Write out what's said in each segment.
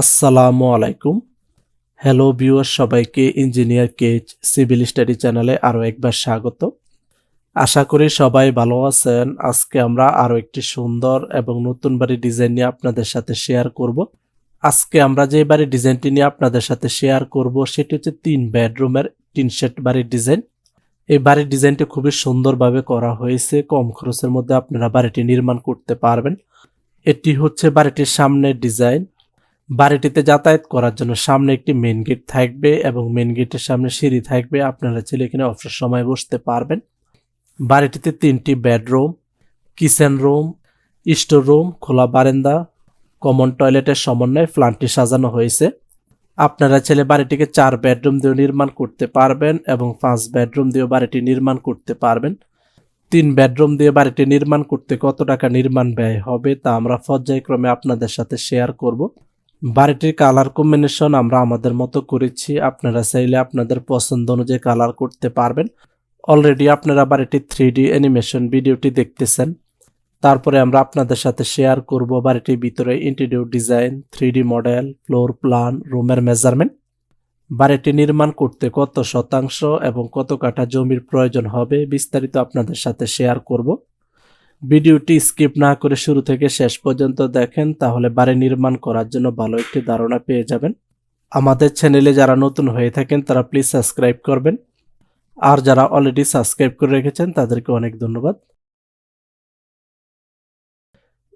আসসালামু আলাইকুম। Hello viewer সবাইকে ইঞ্জিনিয়ার কেজ সিভিল স্টাডি চ্যানেলে আরও একবার স্বাগত। আশা করি সবাই ভালো আছেন। আজকে আমরা আরও একটি সুন্দর এবং নতুন বাড়ির ডিজাইন নিয়ে আপনাদের সাথে শেয়ার করব। আজকে আমরা যে বাড়ির ডিজাইনটি নিয়ে আপনাদের সাথে শেয়ার করব, সেটি হচ্ছে তিন বেডরুমের তিন সেট বাড়ির ডিজাইন এই বাড়ির ডিজাইনটি খুবই সুন্দরভাবে করা হয়েছে। কম খরচের মধ্যে আপনারা বাড়িটি নির্মাণ করতে পারবেন। এটি হচ্ছে বাড়িটির সামনের ডিজাইন বাড়িটিতে যাতায়াত করার জন্য সামনে একটি মেন গেট থাকবে এবং মেন গেটের সামনে সিঁড়ি থাকবে। আপনারা ছেলে এখানে অবসর সময় বসতে পারবেন। বাড়িটিতে তিনটি bedroom kitchen room store room খোলা বারান্দা কমন টয়লেটের সমন্বয়ে প্ল্যানটি সাজানো হয়েছে। আপনারা ছেলে বাড়িটিকে চার বেডরুম দিয়েও নির্মাণ করতে পারবেন এবং পাঁচ বেডরুম দিয়েও বাড়িটি নির্মাণ করতে পারবেন। তিন বেডরুম দিয়ে বাড়িটি নির্মাণ করতে কত টাকা নির্মাণ ব্যয় হবে তা আমরা পর্যায়ক্রমে আপনাদের সাথে শেয়ার করব। বাড়িটির কালার কম্বিনেশন আমরা আমাদের মতো করেছি। আপনারা চাইলে আপনাদের পছন্দ অনুযায়ী কালার করতে পারবেন। অলরেডি আপনারা বাড়িটির থ্রি ডি অ্যানিমেশন ভিডিওটি দেখতেছেন। তারপরে আমরা আপনাদের সাথে শেয়ার করব বাড়িটির ভিতরে interior design three model floor plan রুমের মেজারমেন্ট বাড়িটি নির্মাণ করতে কত শতাংশ এবং কত কাঠা জমির প্রয়োজন হবে বিস্তারিত আপনাদের সাথে শেয়ার করব। ভিডিওটি স্কিপ না করে শুরু থেকে শেষ পর্যন্ত দেখেন, তাহলে বাড়ি নির্মাণ করার জন্য ভালো একটি ধারণা পেয়ে যাবেন। আমাদের চ্যানেলে যারা নতুন হয়ে থাকেন, তারা প্লিজ সাবস্ক্রাইব করবেন। আর যারা অলরেডি সাবস্ক্রাইব করে রেখেছেন, তাদেরকে অনেক ধন্যবাদ।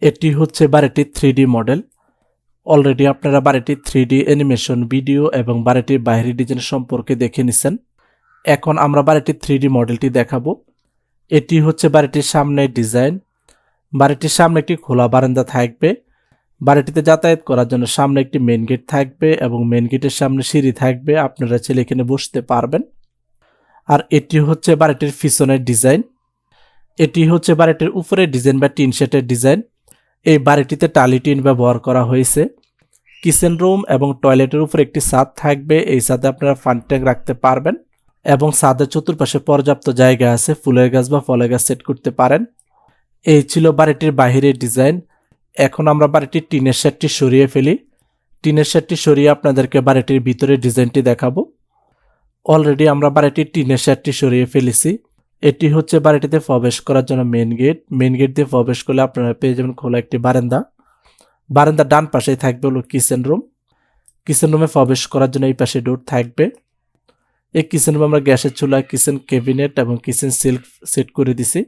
এটি হচ্ছে বাড়িটির থ্রি মডেল অলরেডি আপনারা বাড়িটির থ্রি অ্যানিমেশন ভিডিও এবং বাড়িটির বাইরে ডিজাইন সম্পর্কে দেখে নিছেন। এখন আমরা বাড়িটির থ্রি মডেলটি দেখাবো। এটি হচ্ছে বাড়িটির সামনের ডিজাইন। বাড়িটির সামনে একটি খোলা বারান্দা থাকবে। বাড়িটিতে যাতায়াত করার জন্য সামনে একটি মেন গেট থাকবে এবং মেন গেটের সামনে সিঁড়ি থাকবে। আপনারা ছেলে এখানে বসতে পারবেন। আর এটি হচ্ছে বাড়িটির পিছনের ডিজাইন। এটি হচ্ছে বাড়িটির উপরে ডিজাইন বা টিন শেটের ডিজাইন। এই বাড়িটিতে টালি টিন ব্যবহার করা হয়েছে। কিচেন রুম এবং টয়লেটের উপর একটি ছাদ থাকবে। এই ছাদে আপনারা ফান ট্যাঙ্ক রাখতে পারবেন। এবং ছাদের চতুর্পাশে পর্যাপ্ত জায়গা আছে, ফুলের গাছ বা ফলের গাছ সেট করতে পারেন। এই ছিল বাড়িটির বাহিরের ডিজাইন। এখন আমরা বাড়িটির টিনের শেডটি সরিয়ে ফেলি। টিনের শেডটি সরিয়ে আপনাদেরকে বাড়িটির ভিতরের ডিজাইনটি দেখাবো। অলরেডি আমরা বাড়িটির টিনের শেডটি সরিয়ে ফেলেছি। এটি হচ্ছে বাড়িটিতে প্রবেশ করার জন্য মেন গেট মেন গেট দিয়ে প্রবেশ করলে আপনারা পেয়ে যাবেন খোলা একটি বারান্দা। বারান্দার ডান পাশেই থাকবে হলো কিচেন রুম কিচেন রুমে প্রবেশ করার জন্য এই পাশে ডোর থাকবে। এই কিচেন রুমে আমরা গ্যাসের চুলা কিচেন ক্যাবিনেট এবং কিচেন সিল্ক সেট করে দিছি।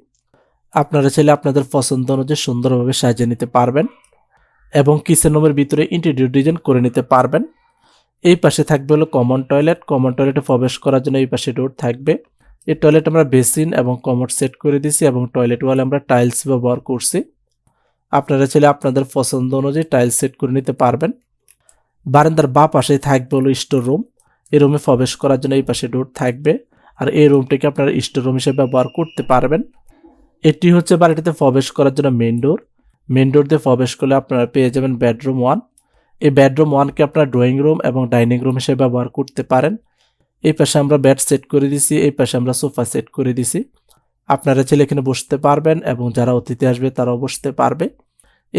আপনারা চাইলে আপনাদের পছন্দ অনুযায়ী সুন্দরভাবে সাজিয়ে নিতে পারবেন এবং কিচেন রুমের ভিতরে ইন্টেরিয়র ডিজাইন করে নিতে পারবেন। এই পাশে থাকবে হলো কমন টয়লেট কমন টয়লেটে প্রবেশ করার জন্য এই পাশে ডোর থাকবে। এই টয়লেট আমরা বেসিন এবং কমোড সেট করে দিছি এবং টয়লেট ওয়ালে আমরা টাইলস ব্যবহার করছি। আপনারা চাইলে আপনাদের পছন্দ অনুযায়ী টাইলস সেট করে নিতে পারবেন। বারান্দার বা পাশে থাকবে হলো স্টোর রুম এই রুমে প্রবেশ করার জন্য এই পাশে ডোর থাকবে। আর এই রুমটিকে আপনারা স্টোর রুম হিসেবে ব্যবহার করতে পারবেন। এটি হচ্ছে বাড়িটিতে প্রবেশ করার জন্য মেন ডোর মেন ডোর দিয়ে প্রবেশ করলে আপনারা পেয়ে যাবেন বেডরুম ওয়ান এই বেডরুম ওয়ানকে আপনারা ড্রয়িং রুম এবং ডাইনিং রুম হিসেবে ব্যবহার করতে পারেন। এই পাশে আমরা বেড সেট করে দিছি, এই পাশে আমরা সোফা সেট করে দিছি। আপনারা ছেলে এখানে বসতে পারবেন এবং যারা অতিথি আসবে তারাও বসতে পারবে।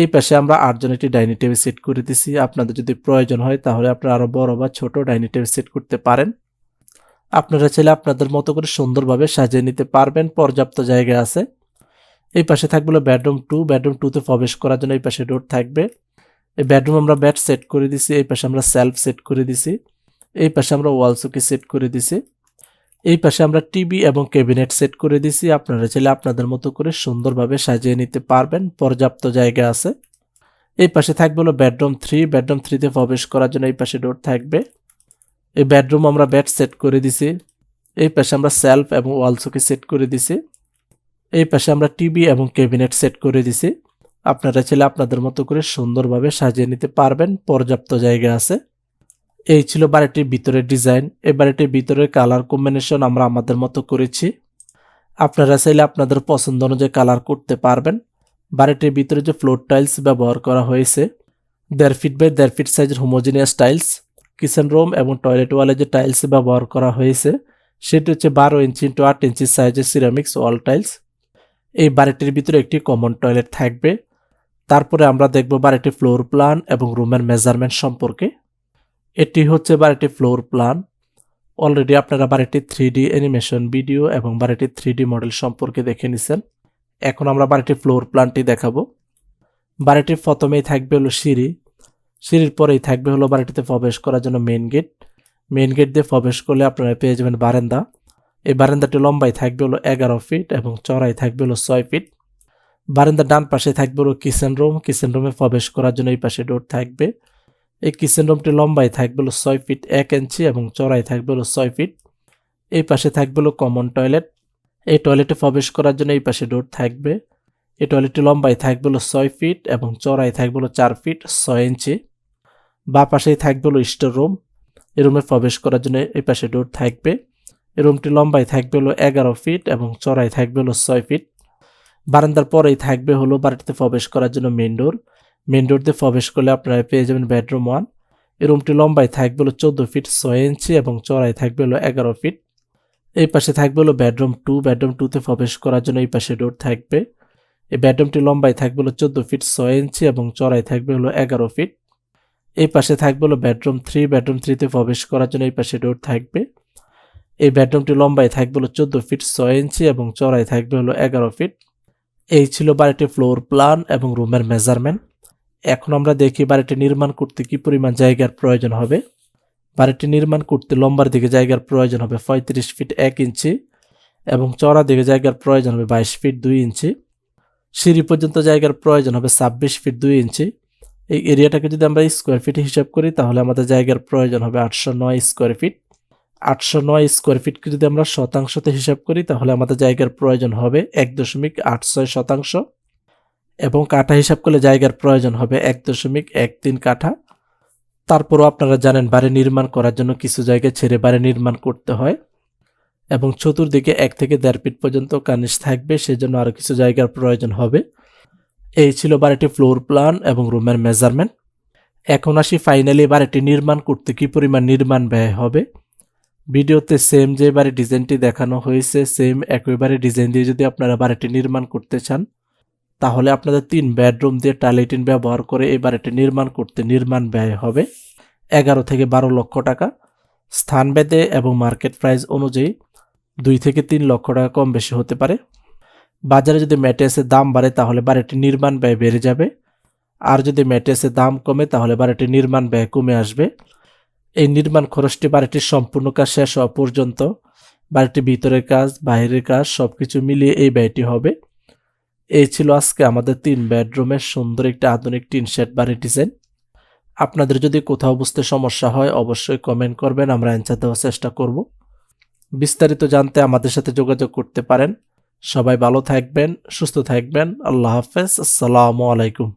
এই পাশে আমরা আটজন একটি ডাইনিং টেবিল সেট করে দিছি। আপনাদের যদি প্রয়োজন হয় তাহলে আপনারা আরও বড় বা ছোট ডাইনিং টেবিল সেট করতে পারেন। আপনারা চাইলে আপনাদের মতো করে সুন্দরভাবে সাজিয়ে নিতে পারবেন, পর্যাপ্ত জায়গা আছে। এই পাশে থাকবে বেডরুম টু। বেডরুম টুতে প্রবেশ করার জন্য এই পাশে ডোর থাকবে। এই বেডরুম আমরা বেড সেট করে দিছি, এই পাশে আমরা সেলফ সেট করে দিছি। এই পাশে আমরা ওয়াল চুকি সেট করে দিছি। এই পাশে আমরা টিভি এবং ক্যাবিনেট সেট করে দিছি। আপনারা চাইলে আপনাদের মতো করে সুন্দরভাবে সাজিয়ে নিতে পারবেন। পর্যাপ্ত জায়গা আছে। এই পাশে থাকবে হলো বেডরুম থ্রি। বেডরুম থ্রিতে প্রবেশ করার জন্য এই পাশে ডোর থাকবে। এই বেডরুম আমরা বেড সেট করে দিছি। এই পাশে আমরা সেলফ এবং ওয়াল চুকি সেট করে দিছি। এই পাশে আমরা টিভি এবং ক্যাবিনেট সেট করে দিছি। আপনারা চাইলে আপনাদের মতো করে সুন্দরভাবে সাজিয়ে নিতে পারবেন। পর্যাপ্ত জায়গা আছে। এই ছিল বাড়িটির ভিতরের ডিজাইন। এই বাড়িটির ভিতরের কালার কম্বিনেশন আমরা আমাদের মতো করেছি। আপনারা চাইলে আপনাদের পছন্দ অনুযায়ী কালার করতে পারবেন। বাড়িটির ভিতরে যে ফ্লোর টাইলস ব্যবহার করা হয়েছে, দেড় ফিট বাই দেড় ফিট সাইজের হোমোজিনিয়াস টাইলস, কিচেন রুম এবং টয়লেট ওয়ালে যে টাইলস ব্যবহার করা হয়েছে, সেটি হচ্ছে বারো ইঞ্চি ইন্টু আট ইঞ্চি সাইজের সিরামিক্স ওয়াল টাইলস। এই বাড়িটির ভিতরে একটি কমন টয়লেট থাকবে। তারপরে আমরা দেখব বাড়িটি ফ্লোর প্ল্যান এবং রুমের মেজারমেন্ট সম্পর্কে। এটি হচ্ছে বাড়িটি ফ্লোর প্ল্যান অলরেডি আপনারা বাড়িটির থ্রি ডি অ্যানিমেশন ভিডিও এবং বাড়িটির থ্রি ডি মডেল সম্পর্কে দেখে নিছেন। এখন আমরা বাড়িটির ফ্লোর প্ল্যানটি দেখাবো। বাড়িটির প্রথমেই থাকবে হলো সিঁড়ি। সিঁড়ির পরেই থাকবে হলো বাড়িটিতে প্রবেশ করার জন্য মেন গেট মেন গেট দিয়ে প্রবেশ করলে আপনারা পেয়ে যাবেন বারান্দা। এই বারান্দাটি লম্বাই থাকবে হলো এগারো ফিট এবং চড়াই থাকবে হলো ছয় ফিট বারান্দার ডান পাশে থাকবে হলো কিচেন রুম কিচেন রুমে প্রবেশ করার জন্য এই পাশে ডোর থাকবে। এই কিচেন রুমটি লম্বাই থাকবে হলো ছয় ফিট এক ইঞ্চি এবং চড়াই থাকবে হলো ছয় ফিট। এই পাশে থাকবে হলো কমন টয়লেট। এই টয়লেটে প্রবেশ করার জন্য এই পাশে ডোর থাকবে। এই টয়লেটটি লম্বাই থাকবে হলো ছয় ফিট এবং চড়াই থাকবে হলো চার ফিট ছয় ইঞ্চি। বা পাশেই থাকবে হলো স্টোর রুম। এই রুমে প্রবেশ করার জন্য এই পাশে ডোর থাকবে। এই রুমটি লম্বাই থাকবে হলো এগারো ফিট এবং চড়াই থাকবে হলো ছয় ফিট। বারান্দার পরেই থাকবে হলো বাড়িতে প্রবেশ করার জন্য মেন ডোর মেন ডোর দিয়ে প্রবেশ করলে আপনারা পেয়ে যাবেন বেডরুম ওয়ান। এই রুমটি লম্বাই থাকবে হলো চোদ্দ ফিট ছয় ইঞ্চি এবং চড়াই থাকবে হলো এগারো ফিট। এই পাশে থাকবে হলো বেডরুম টু। বেডরুম টুতে প্রবেশ করার জন্য এই পাশে ডোর থাকবে। এই বেডরুমটি লম্বাই থাকবে হলো চোদ্দ ফিট ছয় ইঞ্চি এবং চড়াই থাকবে হলো এগারো ফিট। এই পাশে থাকবে হলো বেডরুম থ্রি। বেডরুম থ্রিতে প্রবেশ করার জন্য এই পাশে ডোর থাকবে। এই বেডরুমটি লম্বায় থাকবে হলো চোদ্দ ফিট ছয় ইঞ্চি এবং চড়াই থাকবে হলো এগারো ফিট। এই ছিল বাড়িটির ফ্লোর প্ল্যান এবং রুমের মেজারমেন্ট। এখন আমরা দেখি বাড়িটি নির্মাণ করতে কি পরিমাণ জায়গার প্রয়োজন হবে। বাড়িটি নির্মাণ করতে লম্বার দিকে জায়গার প্রয়োজন হবে পঁয়ত্রিশ ফিট এক ইঞ্চি এবং চড়া দিকে জায়গার প্রয়োজন হবে বাইশ ফিট দুই ইঞ্চি। সিঁড়ি পর্যন্ত জায়গার প্রয়োজন হবে ছাব্বিশ ফিট দুই ইঞ্চি। এই এরিয়াটাকে যদি আমরা স্কোয়ার ফিট হিসাব করি, তাহলে আমাদের জায়গার প্রয়োজন হবে আটশো নয় স্কোয়ার ফিট আটশো নয় স্কোয়ার ফিটকে যদি আমরা শতাংশতে হিসাব করি, তাহলে আমাদের জায়গার প্রয়োজন হবে এক দশমিক আট ছয় শতাংশ। এবং কাঠা হিসাব করলে জায়গার প্রয়োজন হবে এক দশমিক এক তিন কাঠা। তারপরও আপনারা জানেন বাড়ি নির্মাণ করার জন্য কিছু জায়গা ছেড়ে বাড়ি নির্মাণ করতে হয় এবং চতুর্দিকে এক থেকে দেড় ফিট পর্যন্ত কানিস থাকবে, সেজন্য আরও কিছু জায়গার প্রয়োজন হবে। এই ছিল বাড়িটি ফ্লোর প্ল্যান এবং রুমের মেজারমেন্ট। এখন আসি ফাইনালি বাড়িটি নির্মাণ করতে কি পরিমাণ নির্মাণ ব্যয় হবে। ভিডিওতে সেম যে বাড়ি ডিজাইনটি দেখানো হয়েছে সেম একইবারে ডিজাইন দিয়ে যদি আপনারা বাড়িটি নির্মাণ করতে চান তাহলে আপনাদের তিন বেডরুম দিয়ে টাইলেটিন ব্যবহার করে এই বাড়িটি নির্মাণ করতে নির্মাণ ব্যয় হবে এগারো থেকে বারো লক্ষ টাকা। স্থান ভেদে এবং মার্কেট প্রাইস অনুযায়ী দুই থেকে তিন লক্ষ টাকা কম বেশি হতে পারে। বাজারে যদি ম্যাট্রেসের দাম বাড়ে তাহলে বাড়িটি নির্মাণ ব্যয় বেড়ে যাবে। আর যদি ম্যাট্রেসের দাম কমে তাহলে বাড়িটি নির্মাণ ব্যয় কমে আসবে। এই নির্মাণ খরচটি বাড়িটির সম্পূর্ণ কাজ শেষ হওয়া পর্যন্ত বাড়িটির ভিতরের কাজ, বাইরের কাজ সব কিছু মিলিয়ে এই ব্যয়টি হবে। এই ছিল আজকে আমাদের তিন বেডরুমের সুন্দর একটি আধুনিক টিন শেড বাড়ির ডিজাইন। আপনাদের যদি কোথাও বুঝতে সমস্যা হয়, অবশ্যই কমেন্ট করবেন, আমরা অ্যান্সার দেওয়ার চেষ্টা করব। বিস্তারিত জানতে আমাদের সাথে যোগাযোগ করতে পারেন। সবাই ভালো থাকবেন, সুস্থ থাকবেন। আল্লাহ হাফেজ, আসসালামু আলাইকুম।